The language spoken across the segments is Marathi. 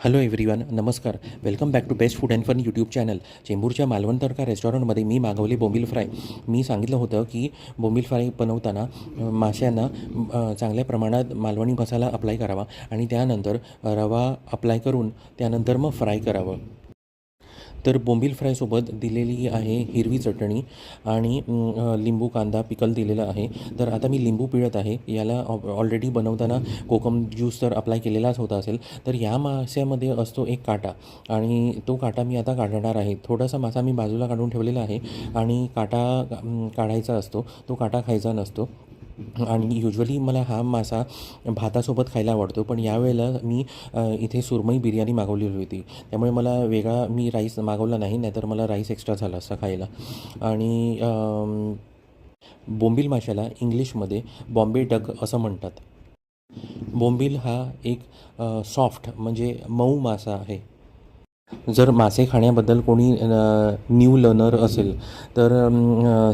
हॅलो एव्हरीवन नमस्कार. Welcome back to best food and fun YouTube channel चेंबूरच्या Malvan तडका रेस्टॉरंटमध्ये मी मागवले बोंबील फ्राय. मी सांगितलं होतं की बोंबील फ्राय बनवताना माश्यांना चांगल्या प्रमाणात मालवणी मसाला अप्लाय करावा आणि त्यानंतर रवा अप्लाय करून त्यानंतर मग फ्राय करावं. तर बोंबील फ्रायसोबत दिलेली आहे हिरवी चटणी आणि लिंबू कांदा पिकल दिलेला आहे. तर आता मी लिंबू पिळत आहे. याला ऑलरेडी बनवताना कोकम ज्यूस तर अप्लाय केलेलाच होता असेल. तर या माश्यामध्ये असतो एक काटा आणि तो काटा मी आता काढणार आहे. थोडासा मासा मी बाजूला काढून ठेवलेला आहे आणि काटा काढायचा असतो. तो काटा खायचा नसतो. आणि युजली मला हा मासा भातासोबत खायला आवडतो. पण यावेळेला मी इथे सुरमई बिर्याणी मागवलेली होती. त्यामुळे मला वेगळा मी राईस मागवला नाही नाहीतर मला राईस एक्स्ट्रा झाला असं खायला. आणि बोंबील माशाला इंग्लिशमध्ये बॉम्बे डग असं म्हणतात. बोंबील हा एक सॉफ्ट म्हणजे मऊ मासा आहे. जर मासे खाण्याबद्दल कोणी न्यू लर्नर असेल तर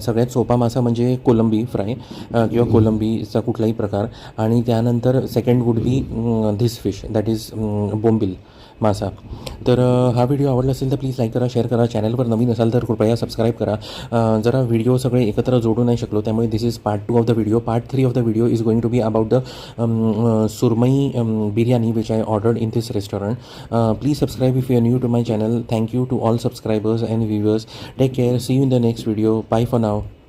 सगळ्यात सोपा मासा म्हणजे कोलंबी फ्राय किंवा कोलंबीचा कुठलाही प्रकार. आणि त्यानंतर second would be this fish that is bombil मासा. तर हा व्हिडिओ आवडला असेल तर प्लीज लाईक करा शेअर करा. चॅनलवर नवीन असाल तर कृपया सबस्क्राईब करा. जरा व्हिडिओ सगळे एकत्र जोडू नाही शकलो त्यामुळे this is part two of the video part three of the video is going to be about the surmai biryani which I ordered in this restaurant please subscribe if you new to my channel thank you to all all subscribers and viewers. Care see in the next video next video. Bye